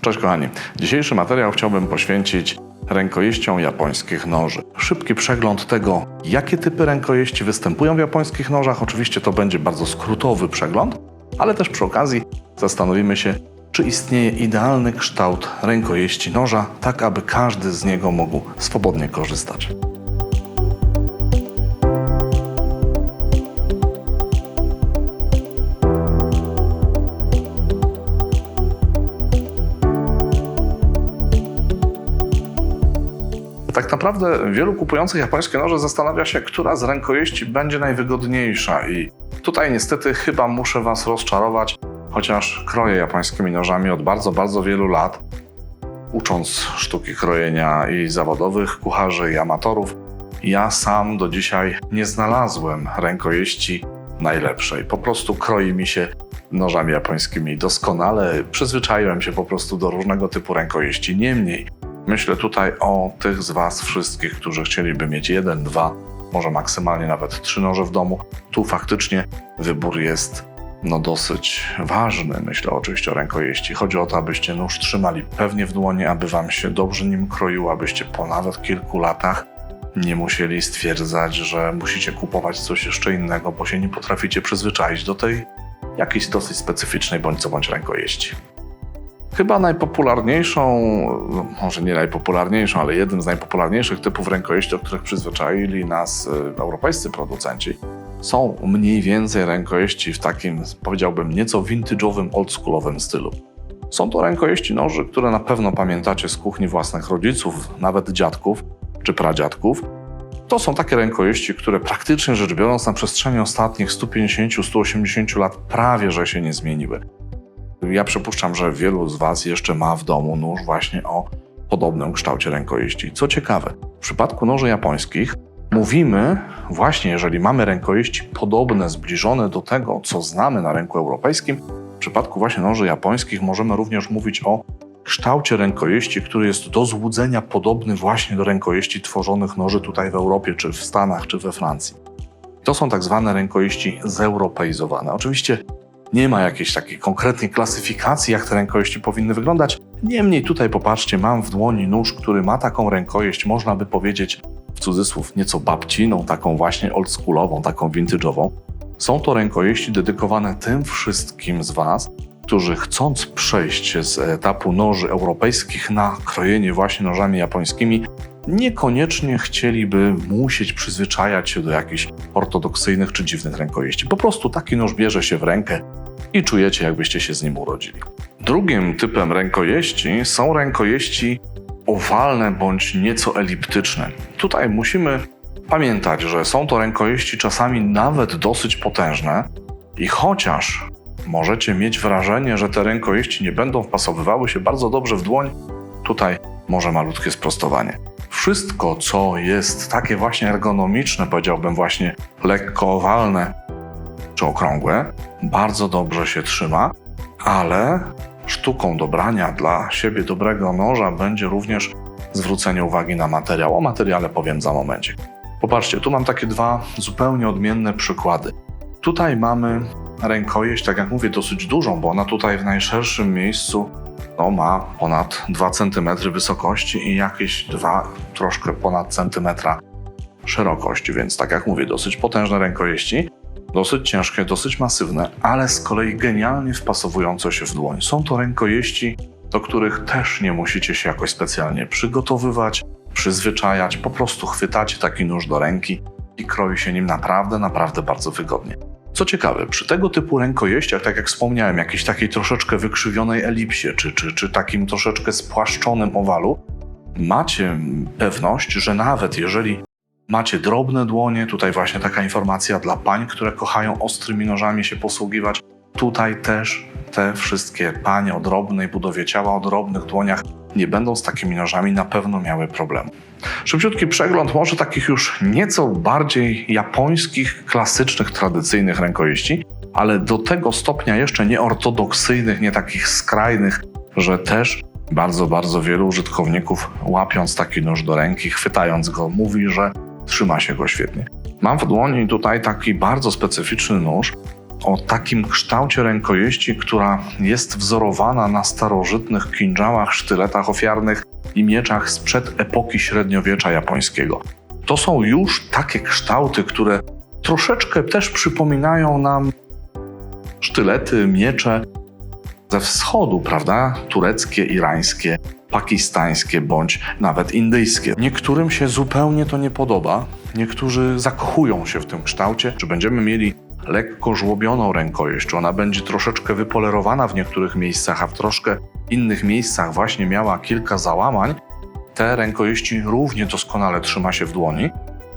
Cześć kochani. Dzisiejszy materiał chciałbym poświęcić rękojeściom japońskich noży. Szybki przegląd tego, jakie typy rękojeści występują w japońskich nożach. Oczywiście to będzie bardzo skrótowy przegląd, ale też przy okazji zastanowimy się, czy istnieje idealny kształt rękojeści noża, tak aby każdy z niego mógł swobodnie korzystać. Naprawdę wielu kupujących japońskie noże zastanawia się, która z rękojeści będzie najwygodniejsza i tutaj niestety chyba muszę Was rozczarować, chociaż kroję japońskimi nożami od bardzo, bardzo wielu lat, ucząc sztuki krojenia i zawodowych kucharzy i amatorów, ja sam do dzisiaj nie znalazłem rękojeści najlepszej. Po prostu kroi mi się nożami japońskimi doskonale. Przyzwyczaiłem się po prostu do różnego typu rękojeści. Niemniej, myślę tutaj o tych z Was wszystkich, którzy chcieliby mieć jeden, dwa, może maksymalnie nawet trzy noże w domu. Tu faktycznie wybór jest no dosyć ważny. Myślę oczywiście o rękojeści. Chodzi o to, abyście nóż trzymali pewnie w dłoni, aby Wam się dobrze nim kroiło, abyście po nawet kilku latach nie musieli stwierdzać, że musicie kupować coś jeszcze innego, bo się nie potraficie przyzwyczaić do tej jakiejś dosyć specyficznej bądź co bądź rękojeści. Chyba najpopularniejszą, może nie najpopularniejszą, ale jednym z najpopularniejszych typów rękojeści, do których przyzwyczaili nas y, europejscy producenci, są mniej więcej rękojeści w takim, powiedziałbym, nieco vintage'owym, oldschoolowym stylu. Są to rękojeści noży, które na pewno pamiętacie z kuchni własnych rodziców, nawet dziadków czy pradziadków. To są takie rękojeści, które praktycznie rzecz biorąc na przestrzeni ostatnich 150-180 lat prawie że się nie zmieniły. Ja przypuszczam, że wielu z Was jeszcze ma w domu nóż właśnie o podobnym kształcie rękojeści. Co ciekawe, w przypadku noży japońskich mówimy właśnie, jeżeli mamy rękojeści podobne, zbliżone do tego, co znamy na rynku europejskim, w przypadku właśnie noży japońskich możemy również mówić o kształcie rękojeści, który jest do złudzenia podobny właśnie do rękojeści tworzonych noży tutaj w Europie, czy w Stanach, czy we Francji. To są tak zwane rękojeści zeuropeizowane. Oczywiście nie ma jakiejś takiej konkretnej klasyfikacji, jak te rękojeści powinny wyglądać. Niemniej tutaj popatrzcie, mam w dłoni nóż, który ma taką rękojeść, można by powiedzieć w cudzysłów nieco babciną, taką właśnie oldschoolową, taką vintage'ową. Są to rękojeści dedykowane tym wszystkim z Was, którzy chcąc przejść z etapu noży europejskich na krojenie właśnie nożami japońskimi, niekoniecznie chcieliby musieć przyzwyczajać się do jakichś ortodoksyjnych czy dziwnych rękojeści. Po prostu taki nóż bierze się w rękę i czujecie, jakbyście się z nim urodzili. Drugim typem rękojeści są rękojeści owalne bądź nieco eliptyczne. Tutaj musimy pamiętać, że są to rękojeści czasami nawet dosyć potężne i chociaż możecie mieć wrażenie, że te rękojeści nie będą wpasowywały się bardzo dobrze w dłoń, tutaj może malutkie sprostowanie. Wszystko, co jest takie właśnie ergonomiczne, powiedziałbym właśnie lekko owalne czy okrągłe, bardzo dobrze się trzyma, ale sztuką dobrania dla siebie dobrego noża będzie również zwrócenie uwagi na materiał. O materiale powiem za momencie. Popatrzcie, tu mam takie dwa zupełnie odmienne przykłady. Tutaj mamy rękojeść, tak jak mówię, dosyć dużą, bo ona tutaj w najszerszym miejscu no, ma ponad 2 cm wysokości i jakieś 2, troszkę ponad centymetra szerokości, więc tak jak mówię, dosyć potężne rękojeści, dosyć ciężkie, dosyć masywne, ale z kolei genialnie wpasowujące się w dłoń. Są to rękojeści, do których też nie musicie się jakoś specjalnie przygotowywać, przyzwyczajać, po prostu chwytacie taki nóż do ręki i kroi się nim naprawdę, naprawdę bardzo wygodnie. Co ciekawe, przy tego typu rękojeściach, tak jak wspomniałem, jakiejś takiej troszeczkę wykrzywionej elipsie, czy, czy, czy takim troszeczkę spłaszczonym owalu, macie pewność, że nawet jeżeli macie drobne dłonie, tutaj właśnie taka informacja dla pań, które kochają ostrymi nożami się posługiwać, tutaj też te wszystkie panie o drobnej budowie ciała, o drobnych dłoniach nie będą z takimi nożami na pewno miały problemu. Szybciutki przegląd może takich już nieco bardziej japońskich, klasycznych, tradycyjnych rękojeści, ale do tego stopnia jeszcze nieortodoksyjnych, nie takich skrajnych, że też bardzo, bardzo wielu użytkowników łapiąc taki nóż do ręki, chwytając go, mówi, że trzyma się go świetnie. Mam w dłoni tutaj taki bardzo specyficzny nóż, o takim kształcie rękojeści, która jest wzorowana na starożytnych kinżałach, sztyletach ofiarnych i mieczach sprzed epoki średniowiecza japońskiego. To są już takie kształty, które troszeczkę też przypominają nam sztylety, miecze ze wschodu, prawda? Tureckie, irańskie, pakistańskie bądź nawet indyjskie. Niektórym się zupełnie to nie podoba, niektórzy zakochują się w tym kształcie. Czy będziemy mieli lekko żłobioną rękojeść, czy ona będzie troszeczkę wypolerowana w niektórych miejscach, a w troszkę innych miejscach właśnie miała kilka załamań, te rękojeści równie doskonale trzyma się w dłoni.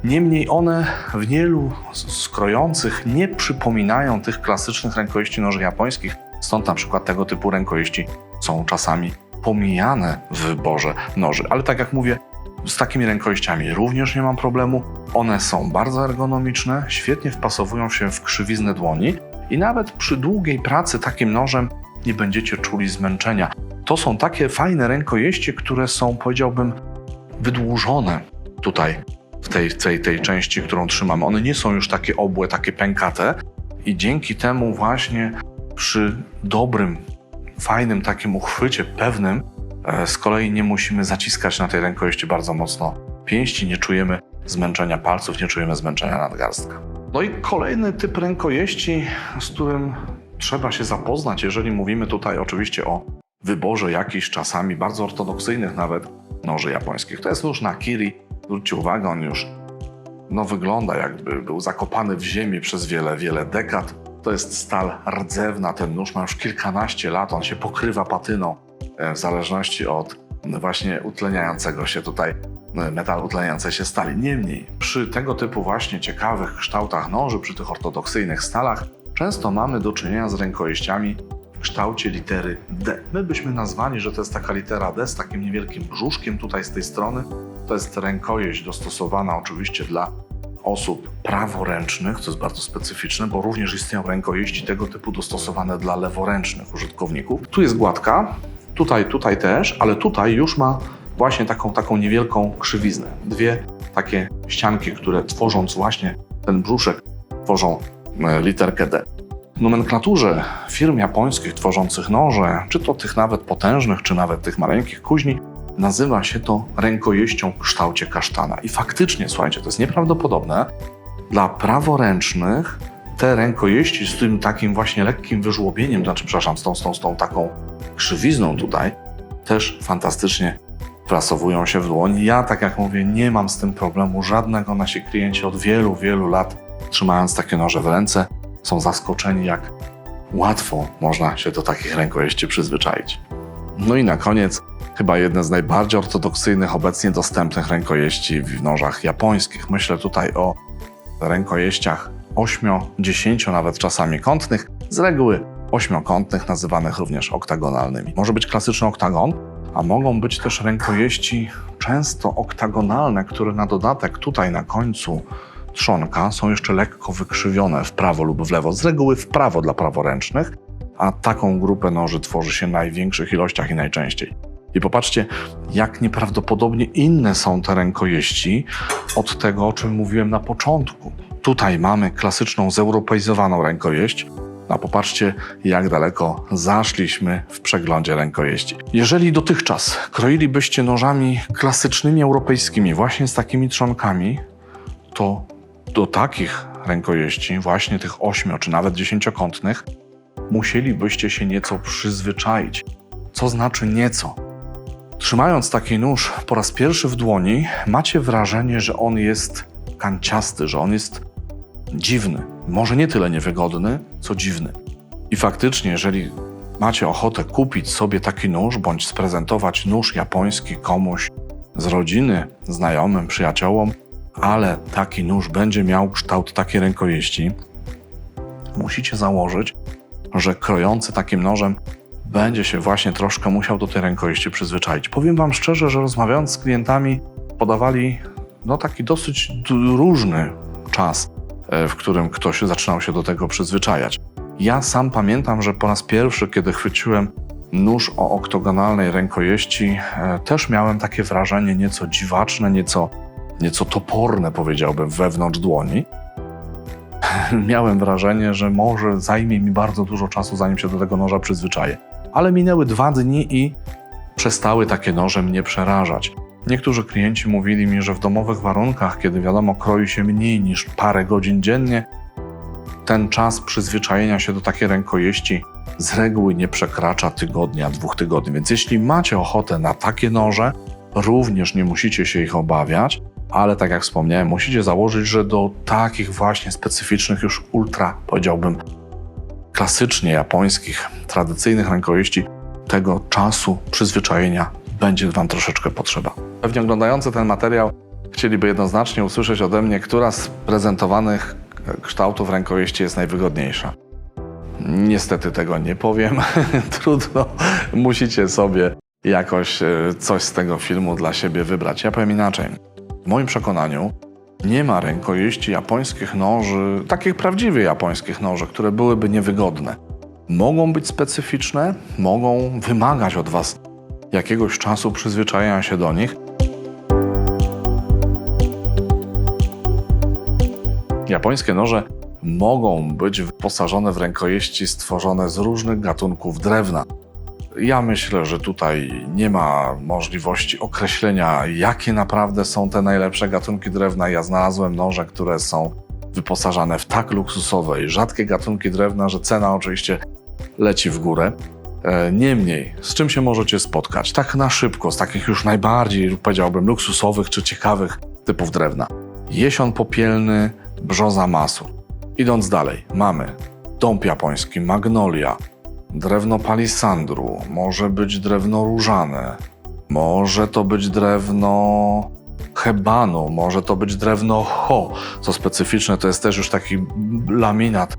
Niemniej one w wielu skrojących nie przypominają tych klasycznych rękojeści noży japońskich, stąd na przykład tego typu rękojeści są czasami pomijane w wyborze noży. Ale tak jak mówię, z takimi rękojeściami również nie mam problemu. One są bardzo ergonomiczne, świetnie wpasowują się w krzywiznę dłoni i nawet przy długiej pracy takim nożem nie będziecie czuli zmęczenia. To są takie fajne rękojeści, które są, powiedziałbym, wydłużone tutaj w tej, tej, tej części, którą trzymamy. One nie są już takie obłe, takie pękate i dzięki temu właśnie przy dobrym, fajnym takim uchwycie, pewnym, e, z kolei nie musimy zaciskać na tej rękojeści bardzo mocno pięści, nie czujemy zmęczenia palców, nie czujemy zmęczenia nadgarstka. No i kolejny typ rękojeści, z którym trzeba się zapoznać, jeżeli mówimy tutaj oczywiście o wyborze jakichś czasami bardzo ortodoksyjnych nawet noży japońskich. To jest nóż Nakiri. Zwróćcie uwagę, on już no, wygląda jakby był zakopany w ziemi przez wiele, wiele dekad. To jest stal rdzewna, ten nóż ma już kilkanaście lat, on się pokrywa patyną e, w zależności od właśnie utleniającego się tutaj e, metal utleniającej się stali. Niemniej, przy tego typu właśnie ciekawych kształtach noży, przy tych ortodoksyjnych stalach, często mamy do czynienia z rękojeściami w kształcie litery D. My byśmy nazwali, że to jest taka litera D z takim niewielkim brzuszkiem tutaj z tej strony. To jest rękojeść dostosowana oczywiście dla osób praworęcznych, co jest bardzo specyficzne, bo również istnieją rękojeści tego typu dostosowane dla leworęcznych użytkowników. Tu jest gładka, tutaj, tutaj też, ale tutaj już ma właśnie taką, taką niewielką krzywiznę. Dwie takie ścianki, które tworząc właśnie ten brzuszek, tworzą e, literkę D. W nomenklaturze firm japońskich tworzących noże, czy to tych nawet potężnych, czy nawet tych maleńkich kuźni, nazywa się to rękojeścią w kształcie kasztana. I faktycznie, słuchajcie, to jest nieprawdopodobne. Dla praworęcznych te rękojeści z tym takim właśnie lekkim wyżłobieniem, znaczy, przepraszam, z tą, z tą, z tą taką krzywizną tutaj, też fantastycznie prasowują się w dłoni. Ja, tak jak mówię, nie mam z tym problemu żadnego. Nasi klienci od wielu, wielu lat, trzymając takie noże w ręce, są zaskoczeni, jak łatwo można się do takich rękojeści przyzwyczaić. No i na koniec, chyba jedne z najbardziej ortodoksyjnych obecnie dostępnych rękojeści w nożach japońskich. Myślę tutaj o rękojeściach 8, 10, nawet czasami kątnych, z reguły ośmiokątnych, nazywanych również oktagonalnymi. Może być klasyczny oktagon, a mogą być też rękojeści często oktagonalne, które na dodatek tutaj na końcu trzonka są jeszcze lekko wykrzywione w prawo lub w lewo, z reguły w prawo dla praworęcznych, a taką grupę noży tworzy się w największych ilościach i najczęściej. I popatrzcie, jak nieprawdopodobnie inne są te rękojeści od tego, o czym mówiłem na początku. Tutaj mamy klasyczną, zeuropeizowaną rękojeść, a popatrzcie, jak daleko zaszliśmy w przeglądzie rękojeści. Jeżeli dotychczas kroilibyście nożami klasycznymi europejskimi, właśnie z takimi trzonkami, to do takich rękojeści, właśnie tych ośmiu czy nawet dziesięciokątnych, musielibyście się nieco przyzwyczaić. Co znaczy nieco? Trzymając taki nóż po raz pierwszy w dłoni, macie wrażenie, że on jest kanciasty, że on jest dziwny. Może nie tyle niewygodny, co dziwny. I faktycznie, jeżeli macie ochotę kupić sobie taki nóż, bądź sprezentować nóż japoński komuś z rodziny, znajomym, przyjaciołom, ale taki nóż będzie miał kształt takiej rękojeści, musicie założyć, że krojący takim nożem będzie się właśnie troszkę musiał do tej rękojeści przyzwyczaić. Powiem Wam szczerze, że rozmawiając z klientami, podawali no, taki dosyć różny czas, e, w którym ktoś zaczynał się do tego przyzwyczajać. Ja sam pamiętam, że po raz pierwszy, kiedy chwyciłem nóż o oktogonalnej rękojeści, e, też miałem takie wrażenie nieco dziwaczne, nieco, nieco toporne, powiedziałbym, wewnątrz dłoni. miałem wrażenie, że może zajmie mi bardzo dużo czasu, zanim się do tego noża przyzwyczaję. Ale minęły dwa dni i przestały takie noże mnie przerażać. Niektórzy klienci mówili mi, że w domowych warunkach, kiedy wiadomo, kroi się mniej niż parę godzin dziennie, ten czas przyzwyczajenia się do takiej rękojeści z reguły nie przekracza tygodnia, dwóch tygodni. Więc jeśli macie ochotę na takie noże, również nie musicie się ich obawiać, ale tak jak wspomniałem, musicie założyć, że do takich właśnie specyficznych, już ultra, powiedziałbym, klasycznie japońskich, tradycyjnych rękojeści, tego czasu przyzwyczajenia będzie Wam troszeczkę potrzeba. Pewnie oglądający ten materiał chcieliby jednoznacznie usłyszeć ode mnie, która z prezentowanych kształtów rękojeści jest najwygodniejsza. Niestety tego nie powiem. Trudno. Musicie sobie jakoś e, coś z tego filmu dla siebie wybrać. Ja powiem inaczej. W moim przekonaniu nie ma rękojeści japońskich noży, takich prawdziwych japońskich noży, które byłyby niewygodne. Mogą być specyficzne, mogą wymagać od Was jakiegoś czasu przyzwyczajenia się do nich. Japońskie noże mogą być wyposażone w rękojeści stworzone z różnych gatunków drewna. Ja myślę, że tutaj nie ma możliwości określenia, jakie naprawdę są te najlepsze gatunki drewna. Ja znalazłem noże, które są wyposażane w tak luksusowe i rzadkie gatunki drewna, że cena oczywiście leci w górę. E, niemniej, z czym się możecie spotkać? Tak na szybko, z takich już najbardziej, powiedziałbym, luksusowych czy ciekawych typów drewna. Jesion popielny, brzoza masu. Idąc dalej, mamy dąb japoński, magnolia, drewno palisandru, może być drewno różane, może to być drewno hebanu, może to być drewno ho. Co specyficzne, to jest też już taki laminat.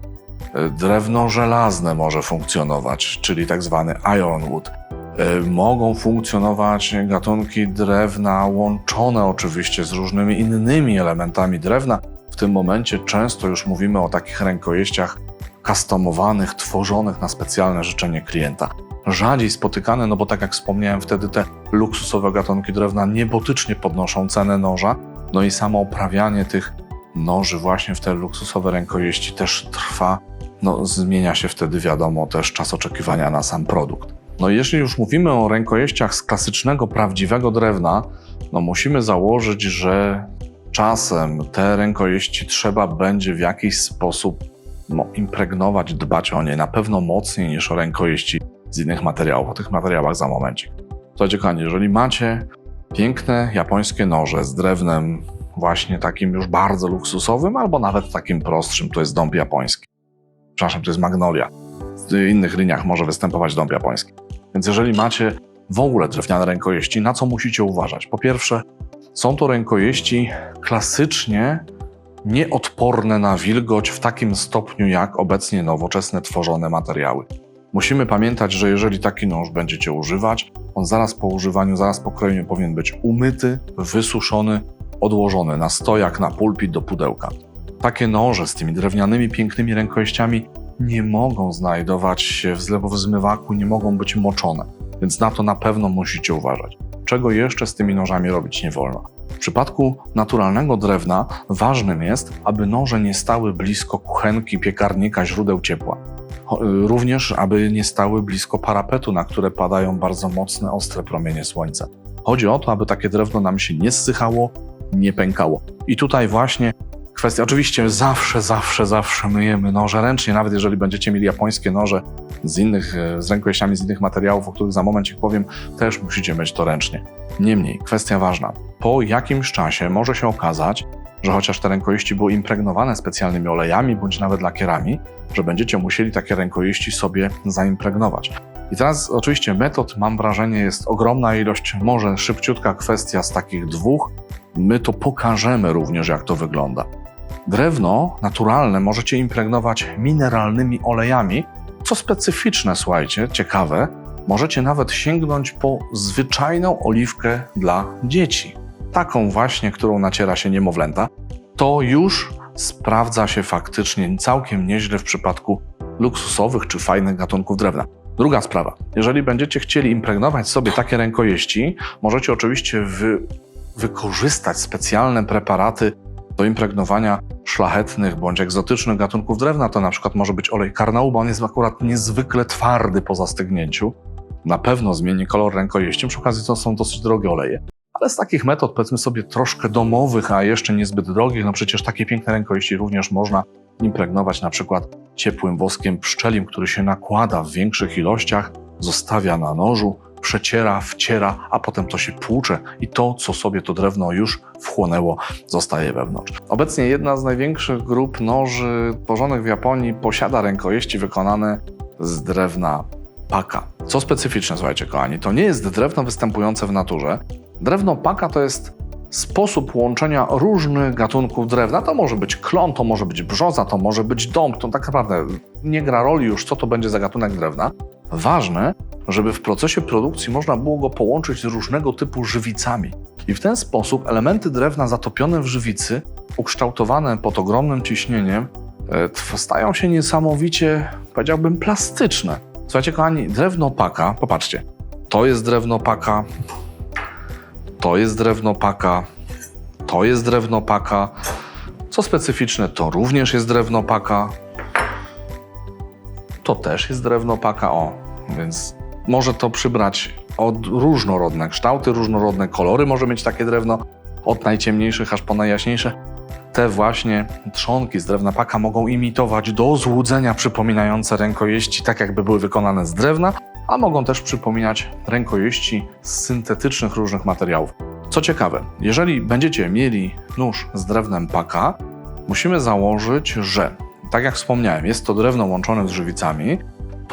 Drewno żelazne może funkcjonować, czyli tak zwany ironwood. E, mogą funkcjonować gatunki drewna łączone oczywiście z różnymi innymi elementami drewna. W tym momencie często już mówimy o takich rękojeściach customowanych, tworzonych na specjalne życzenie klienta. Rzadziej spotykane, no bo tak jak wspomniałem, wtedy te luksusowe gatunki drewna niebotycznie podnoszą cenę noża, no i samo oprawianie tych noży właśnie w te luksusowe rękojeści też trwa, no zmienia się wtedy wiadomo też czas oczekiwania na sam produkt. No jeśli już mówimy o rękojeściach z klasycznego, prawdziwego drewna, no musimy założyć, że czasem te rękojeści trzeba będzie w jakiś sposób no, impregnować, dbać o nie na pewno mocniej niż o rękojeści z innych materiałów. O tych materiałach za momencik. Słuchajcie, kochani, jeżeli macie piękne japońskie noże z drewnem właśnie takim już bardzo luksusowym, albo nawet takim prostszym, to jest dąb japoński. Przepraszam, to jest magnolia. W innych liniach może występować dąb japoński. Więc jeżeli macie w ogóle drewniane rękojeści, na co musicie uważać? Po pierwsze, są to rękojeści klasycznie nieodporne na wilgoć w takim stopniu jak obecnie nowoczesne tworzone materiały. Musimy pamiętać, że jeżeli taki nóż będziecie używać, on zaraz po używaniu, zaraz po krojeniu powinien być umyty, wysuszony, odłożony na stojak, na pulpit do pudełka. Takie noże z tymi drewnianymi, pięknymi rękojeściami nie mogą znajdować się w zmywaku, nie mogą być moczone, więc na to na pewno musicie uważać. Czego jeszcze z tymi nożami robić nie wolno? W przypadku naturalnego drewna ważnym jest, aby noże nie stały blisko kuchenki, piekarnika, źródeł ciepła. Również, aby nie stały blisko parapetu, na które padają bardzo mocne, ostre promienie słońca. Chodzi o to, aby takie drewno nam się nie zsychało, nie pękało. I tutaj właśnie kwestia. Oczywiście zawsze, zawsze, zawsze myjemy noże ręcznie, nawet jeżeli będziecie mieli japońskie noże z innych, e, z rękojeściami z innych materiałów, o których za moment ich powiem, też musicie myć to ręcznie. Niemniej, kwestia ważna. Po jakimś czasie może się okazać, że chociaż te rękojeści były impregnowane specjalnymi olejami bądź nawet lakierami, że będziecie musieli takie rękojeści sobie zaimpregnować. I teraz oczywiście metod, mam wrażenie, jest ogromna ilość, może szybciutka kwestia z takich dwóch. My to pokażemy również, jak to wygląda. Drewno naturalne możecie impregnować mineralnymi olejami, co specyficzne, słuchajcie, ciekawe, możecie nawet sięgnąć po zwyczajną oliwkę dla dzieci. Taką właśnie, którą naciera się niemowlęta. To już sprawdza się faktycznie całkiem nieźle w przypadku luksusowych czy fajnych gatunków drewna. Druga sprawa. Jeżeli będziecie chcieli impregnować sobie takie rękojeści, możecie oczywiście wy, wykorzystać specjalne preparaty do impregnowania szlachetnych bądź egzotycznych gatunków drewna. To na przykład może być olej karnału, bo on jest akurat niezwykle twardy po zastygnięciu. Na pewno zmieni kolor rękojeści, przy okazji to są dosyć drogie oleje. Ale z takich metod, powiedzmy sobie, troszkę domowych, a jeszcze niezbyt drogich, no przecież takie piękne rękojeści również można impregnować na przykład ciepłym woskiem pszczelim, który się nakłada w większych ilościach, zostawia na nożu, przeciera, wciera, a potem to się płucze i to, co sobie to drewno już wchłonęło, zostaje wewnątrz. Obecnie jedna z największych grup noży tworzonych w Japonii posiada rękojeści wykonane z drewna paka. Co specyficzne, słuchajcie, kochani, to nie jest drewno występujące w naturze. Drewno paka to jest sposób łączenia różnych gatunków drewna. To może być klon, to może być brzoza, to może być dąb. To tak naprawdę nie gra roli już, co to będzie za gatunek drewna. Ważne, żeby w procesie produkcji można było go połączyć z różnego typu żywicami. I w ten sposób elementy drewna zatopione w żywicy, ukształtowane pod ogromnym ciśnieniem, e, stają się niesamowicie, powiedziałbym, plastyczne. Słuchajcie, kochani, drewno paka, popatrzcie, to jest drewno paka, to jest drewno paka, to jest drewno paka. Co specyficzne, to również jest drewno paka. To też jest drewno paka, o, więc może to przybrać od różnorodne kształty, różnorodne kolory może mieć takie drewno, od najciemniejszych aż po najjaśniejsze. Te właśnie trzonki z drewna paka mogą imitować do złudzenia przypominające rękojeści, tak jakby były wykonane z drewna, a mogą też przypominać rękojeści z syntetycznych różnych materiałów. Co ciekawe, jeżeli będziecie mieli nóż z drewnem paka, musimy założyć, że, tak jak wspomniałem, jest to drewno łączone z żywicami,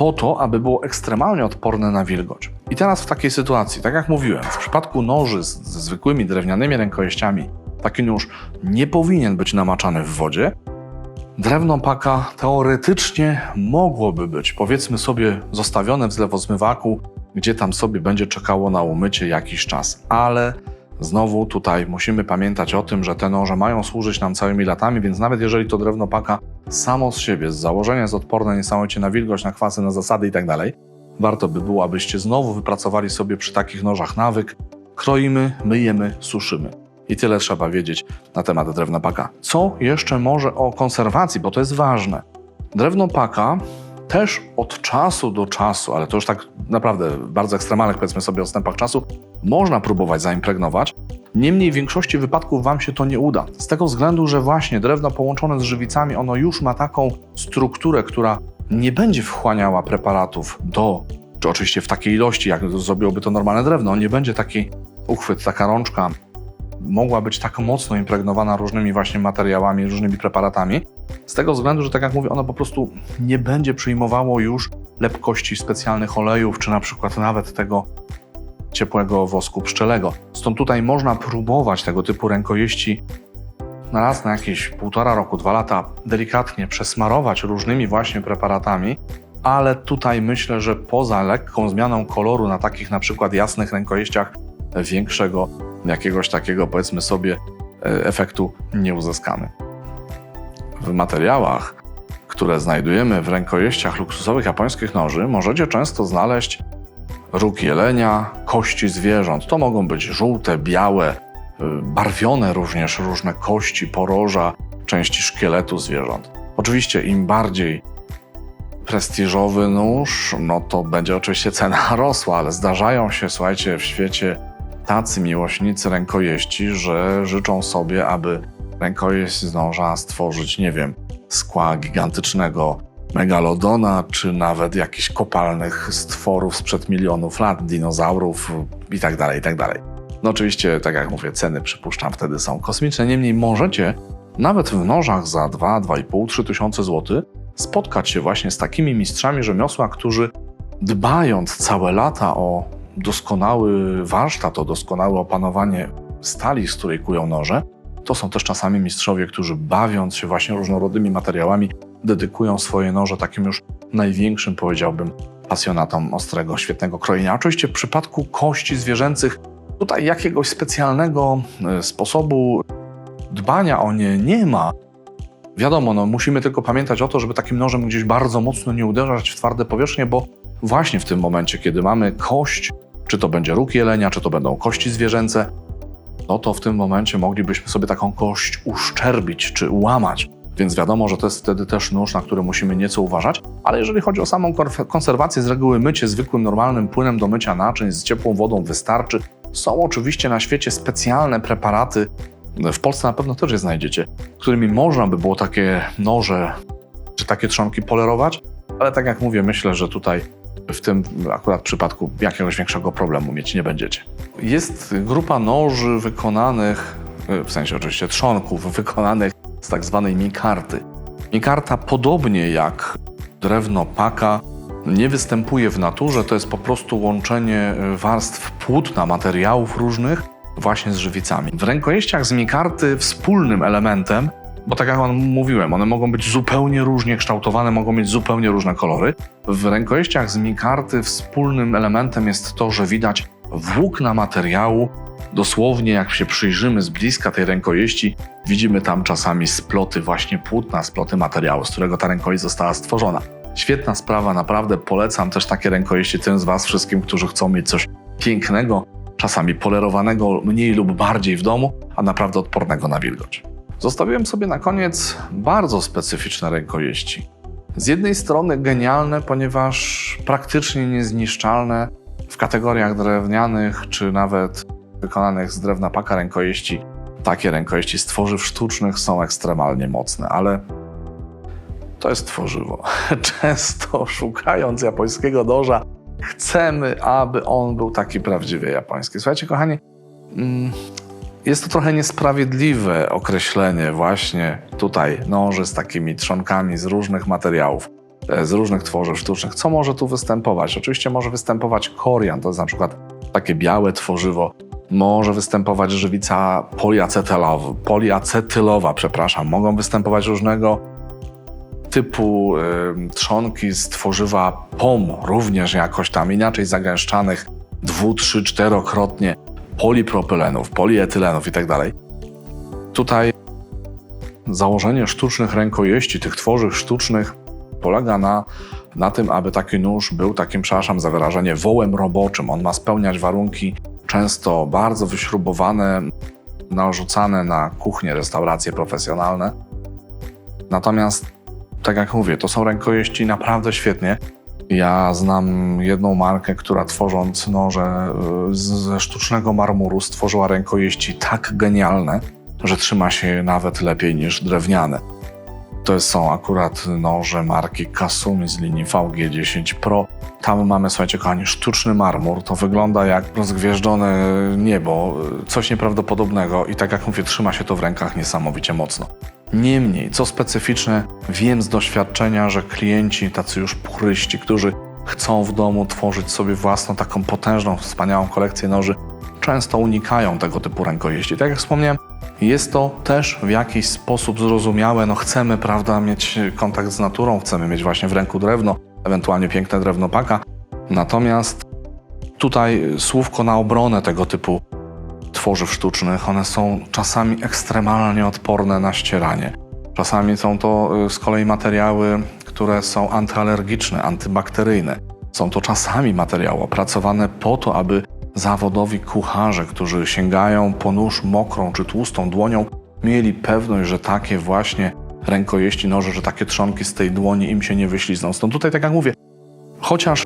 po to, aby było ekstremalnie odporne na wilgoć. I teraz w takiej sytuacji, tak jak mówiłem, w przypadku noży ze zwykłymi drewnianymi rękojeściami, taki nóż nie powinien być namaczany w wodzie. Drewno paka teoretycznie mogłoby być, powiedzmy sobie, zostawione w zlewozmywaku, gdzie tam sobie będzie czekało na umycie jakiś czas, ale Znowu tutaj musimy pamiętać o tym, że te noże mają służyć nam całymi latami, więc nawet jeżeli to drewno paka samo z siebie, z założenia jest odporne niesamowicie na wilgoć, na kwasy, na zasady itd., tak warto by było, abyście znowu wypracowali sobie przy takich nożach nawyk. Kroimy, myjemy, suszymy. I tyle trzeba wiedzieć na temat drewna paka. Co jeszcze może o konserwacji, bo to jest ważne. Drewno paka też od czasu do czasu, ale to już tak naprawdę w bardzo ekstremalnych, powiedzmy sobie, odstępach czasu, można próbować zaimpregnować. Niemniej w większości wypadków Wam się to nie uda. Z tego względu, że właśnie drewno połączone z żywicami, ono już ma taką strukturę, która nie będzie wchłaniała preparatów do, czy oczywiście w takiej ilości, jak zrobiłoby to normalne drewno, nie będzie taki uchwyt, taka rączka mogła być tak mocno impregnowana różnymi właśnie materiałami, różnymi preparatami, z tego względu, że tak jak mówię, ono po prostu nie będzie przyjmowało już lepkości specjalnych olejów, czy na przykład nawet tego ciepłego wosku pszczelego. Stąd tutaj można próbować tego typu rękojeści na raz na jakieś półtora roku, dwa lata delikatnie przesmarować różnymi właśnie preparatami, ale tutaj myślę, że poza lekką zmianą koloru na takich na przykład jasnych rękojeściach większego jakiegoś takiego powiedzmy sobie e, efektu nie uzyskamy. W materiałach, które znajdujemy w rękojeściach luksusowych japońskich noży, możecie często znaleźć róg jelenia, kości zwierząt. To mogą być żółte, białe, y, barwione również różne kości, poroża, części szkieletu zwierząt. Oczywiście im bardziej prestiżowy nóż, no to będzie oczywiście cena rosła, ale zdarzają się, słuchajcie, w świecie tacy miłośnicy rękojeści, że życzą sobie, aby rękojeść z noża stworzyć, nie wiem, skła gigantycznego megalodona, czy nawet jakichś kopalnych stworów sprzed milionów lat, dinozaurów itd., tak itd. Tak no oczywiście, tak jak mówię, ceny przypuszczam wtedy są kosmiczne, niemniej możecie nawet w nożach za 2, 2,5, 3 tysiące złotych spotkać się właśnie z takimi mistrzami rzemiosła, którzy dbając całe lata o doskonały warsztat, o doskonałe opanowanie stali, z której kują noże, to są też czasami mistrzowie, którzy bawiąc się właśnie różnorodnymi materiałami, dedykują swoje noże takim już największym, powiedziałbym, pasjonatom ostrego, świetnego krojenia. Oczywiście w przypadku kości zwierzęcych tutaj jakiegoś specjalnego e, sposobu dbania o nie nie ma. Wiadomo, no, musimy tylko pamiętać o to, żeby takim nożem gdzieś bardzo mocno nie uderzać w twarde powierzchnie, bo właśnie w tym momencie, kiedy mamy kość, czy to będzie róg jelenia, czy to będą kości zwierzęce, no to w tym momencie moglibyśmy sobie taką kość uszczerbić czy ułamać. Więc wiadomo, że to jest wtedy też nóż, na który musimy nieco uważać. Ale jeżeli chodzi o samą konserwację, z reguły mycie zwykłym, normalnym płynem do mycia naczyń z ciepłą wodą wystarczy. Są oczywiście na świecie specjalne preparaty, w Polsce na pewno też je znajdziecie, którymi można by było takie noże czy takie trzonki polerować, ale tak jak mówię, myślę, że tutaj w tym akurat przypadku jakiegoś większego problemu mieć nie będziecie. Jest grupa noży wykonanych, w sensie oczywiście trzonków, wykonanych z tak zwanej mikarty. Mikarta podobnie jak drewno paka nie występuje w naturze, to jest po prostu łączenie warstw płótna, materiałów różnych właśnie z żywicami. W rękojeściach z mikarty wspólnym elementem bo tak jak wam mówiłem, one mogą być zupełnie różnie kształtowane, mogą mieć zupełnie różne kolory. W rękojeściach z mikarty wspólnym elementem jest to, że widać włókna materiału. Dosłownie, jak się przyjrzymy z bliska tej rękojeści, widzimy tam czasami sploty właśnie płótna, sploty materiału, z którego ta rękojeść została stworzona. Świetna sprawa, naprawdę polecam też takie rękojeści tym z Was wszystkim, którzy chcą mieć coś pięknego, czasami polerowanego mniej lub bardziej w domu, a naprawdę odpornego na wilgoć. Zostawiłem sobie na koniec bardzo specyficzne rękojeści. Z jednej strony genialne, ponieważ praktycznie niezniszczalne w kategoriach drewnianych czy nawet wykonanych z drewna paka rękojeści. Takie rękojeści z tworzyw sztucznych są ekstremalnie mocne, ale to jest tworzywo. Często szukając japońskiego noża, chcemy, aby on był taki prawdziwie japoński. Słuchajcie, kochani, mm, jest to trochę niesprawiedliwe określenie właśnie tutaj noży z takimi trzonkami z różnych materiałów, z różnych tworzyw sztucznych. Co może tu występować? Oczywiście może występować korian, to jest na przykład takie białe tworzywo. Może występować żywica poliacetylowa, poliacetylowa przepraszam. Mogą występować różnego typu y, trzonki z tworzywa POM, również jakoś tam inaczej zagęszczanych, dwu, trzy, czterokrotnie polipropylenów, polietylenów itd. Tak Tutaj założenie sztucznych rękojeści, tych tworzyw sztucznych, polega na, na tym, aby taki nóż był takim, przepraszam za wyrażenie, wołem roboczym. On ma spełniać warunki często bardzo wyśrubowane, narzucane na kuchnie, restauracje profesjonalne. Natomiast, tak jak mówię, to są rękojeści naprawdę świetnie. Ja znam jedną markę, która tworząc noże y, ze sztucznego marmuru stworzyła rękojeści tak genialne, że trzyma się nawet lepiej niż drewniane. To są akurat noże marki Kasumi z linii VG10 Pro. Tam mamy, słuchajcie, kochani, sztuczny marmur. To wygląda jak rozgwieżdżone niebo, coś nieprawdopodobnego i tak jak mówię, trzyma się to w rękach niesamowicie mocno. Niemniej, co specyficzne, wiem z doświadczenia, że klienci, tacy już puryści, którzy chcą w domu tworzyć sobie własną taką potężną, wspaniałą kolekcję noży, często unikają tego typu rękojeści. Tak jak wspomniałem, jest to też w jakiś sposób zrozumiałe. No chcemy, prawda, mieć kontakt z naturą, chcemy mieć właśnie w ręku drewno, ewentualnie piękne drewno paka. Natomiast tutaj słówko na obronę tego typu tworzyw sztucznych, one są czasami ekstremalnie odporne na ścieranie. Czasami są to y, z kolei materiały, które są antyalergiczne, antybakteryjne. Są to czasami materiały opracowane po to, aby zawodowi kucharze, którzy sięgają po nóż mokrą czy tłustą dłonią, mieli pewność, że takie właśnie rękojeści noże, że takie trzonki z tej dłoni im się nie wyślizną. Stąd tutaj, tak jak mówię, chociaż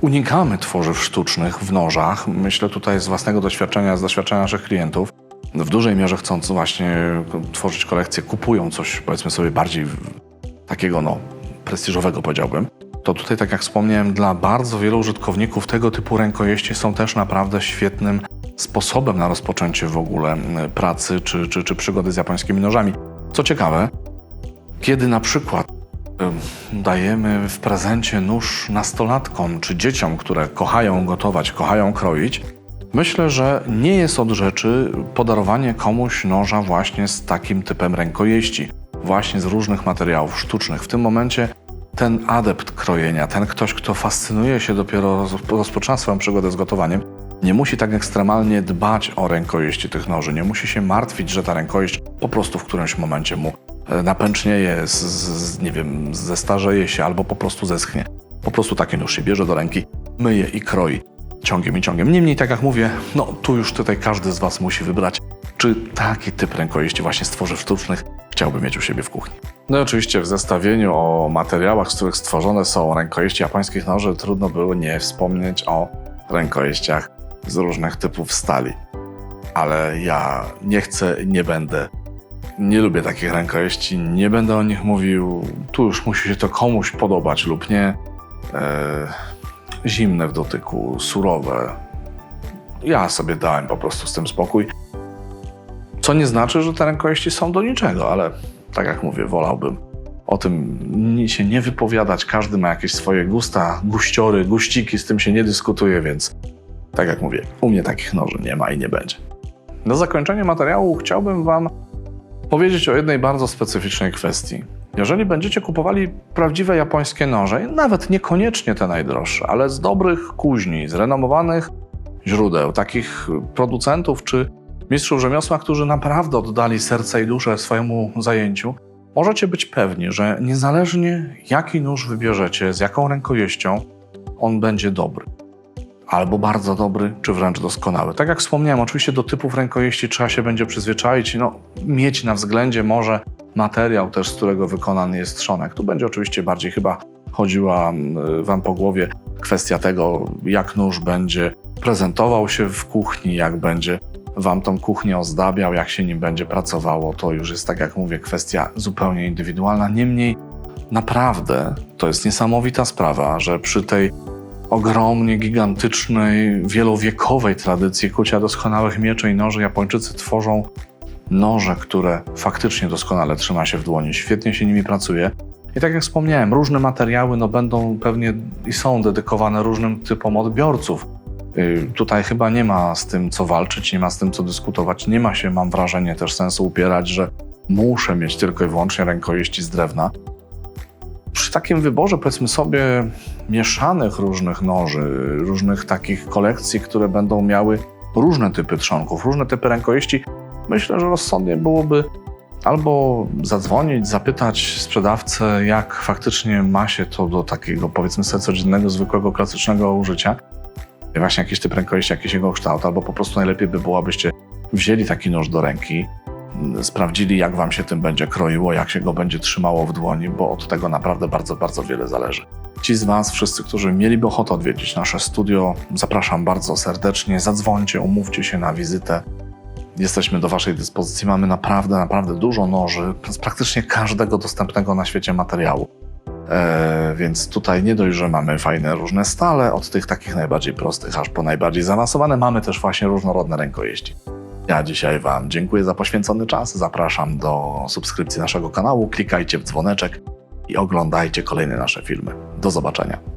unikamy tworzyw sztucznych w nożach, myślę tutaj z własnego doświadczenia, z doświadczenia naszych klientów, w dużej mierze chcąc właśnie tworzyć kolekcję, kupują coś, powiedzmy sobie, bardziej takiego, no, prestiżowego powiedziałbym, to tutaj, tak jak wspomniałem, dla bardzo wielu użytkowników tego typu rękojeści są też naprawdę świetnym sposobem na rozpoczęcie w ogóle pracy czy, czy, czy przygody z japońskimi nożami. Co ciekawe, kiedy na przykład dajemy w prezencie nóż nastolatkom czy dzieciom, które kochają gotować, kochają kroić, myślę, że nie jest od rzeczy podarowanie komuś noża właśnie z takim typem rękojeści, właśnie z różnych materiałów sztucznych. W tym momencie ten adept krojenia, ten ktoś, kto fascynuje się dopiero, rozpoczyna swoją przygodę z gotowaniem, nie musi tak ekstremalnie dbać o rękojeści tych noży, nie musi się martwić, że ta rękojeść po prostu w którymś momencie mu e, napęcznieje, z, z, nie wiem, zestarzeje się albo po prostu zeschnie. Po prostu taki nóż się bierze do ręki, myje i kroi. ciągiem i ciągiem. Niemniej, tak jak mówię, no tu już tutaj każdy z Was musi wybrać, czy taki typ rękojeści właśnie z tworzyw sztucznych chciałby mieć u siebie w kuchni. No i oczywiście w zestawieniu o materiałach, z których stworzone są rękojeści japońskich noży, trudno było nie wspomnieć o rękojeściach z różnych typów stali. Ale ja nie chcę, nie będę. Nie lubię takich rękojeści, nie będę o nich mówił. Tu już musi się to komuś podobać lub nie. E, zimne w dotyku, surowe. Ja sobie dałem po prostu z tym spokój. Co nie znaczy, że te rękojeści są do niczego, ale tak jak mówię, wolałbym o tym się nie wypowiadać. Każdy ma jakieś swoje gusta, guściory, guściki, z tym się nie dyskutuje, więc tak jak mówię, u mnie takich noży nie ma i nie będzie. Na zakończenie materiału chciałbym Wam powiedzieć o jednej bardzo specyficznej kwestii. Jeżeli będziecie kupowali prawdziwe japońskie noże, nawet niekoniecznie te najdroższe, ale z dobrych kuźni, z renomowanych źródeł, takich producentów czy mistrzów rzemiosła, którzy naprawdę oddali serce i duszę swojemu zajęciu, możecie być pewni, że niezależnie jaki nóż wybierzecie, z jaką rękojeścią, on będzie dobry. Albo bardzo dobry, czy wręcz doskonały. Tak jak wspomniałem, oczywiście do typów rękojeści trzeba się będzie przyzwyczaić, no, mieć na względzie może materiał też, z którego wykonany jest trzonek. Tu będzie oczywiście bardziej chyba chodziła mm, Wam po głowie kwestia tego, jak nóż będzie prezentował się w kuchni, jak będzie Wam tą kuchnię ozdabiał, jak się nim będzie pracowało. To już jest, tak jak mówię, kwestia zupełnie indywidualna. Niemniej naprawdę to jest niesamowita sprawa, że przy tej ogromnie gigantycznej, wielowiekowej tradycji kucia doskonałych mieczy i noży Japończycy tworzą noże, które faktycznie doskonale trzyma się w dłoni, świetnie się nimi pracuje. I tak jak wspomniałem, różne materiały no, będą pewnie i są dedykowane różnym typom odbiorców. Yy, Tutaj chyba nie ma z tym co walczyć, nie ma z tym co dyskutować, nie ma się, mam wrażenie, też sensu upierać, że muszę mieć tylko i wyłącznie rękojeści z drewna. Przy takim wyborze, powiedzmy sobie, mieszanych różnych noży, różnych takich kolekcji, które będą miały różne typy trzonków, różne typy rękojeści, myślę, że rozsądnie byłoby albo zadzwonić, zapytać sprzedawcę, jak faktycznie ma się to do takiego, powiedzmy sobie, codziennego, zwykłego, klasycznego użycia. Właśnie jakiś typ rękojeści, jakiś jego kształt, albo po prostu najlepiej by było, abyście wzięli taki nóż do ręki, m, sprawdzili, jak wam się tym będzie kroiło, jak się go będzie trzymało w dłoni, bo od tego naprawdę bardzo, bardzo wiele zależy. Ci z Was, wszyscy, którzy mieliby ochotę odwiedzić nasze studio, zapraszam bardzo serdecznie. Zadzwońcie, umówcie się na wizytę. Jesteśmy do Waszej dyspozycji. Mamy naprawdę, naprawdę dużo noży z praktycznie każdego dostępnego na świecie materiału. E, więc tutaj nie dość, że mamy fajne różne stale, od tych takich najbardziej prostych aż po najbardziej zaawansowane, mamy też właśnie różnorodne rękojeści. Ja dzisiaj Wam dziękuję za poświęcony czas. Zapraszam do subskrypcji naszego kanału. Klikajcie w dzwoneczek i oglądajcie kolejne nasze filmy. Do zobaczenia.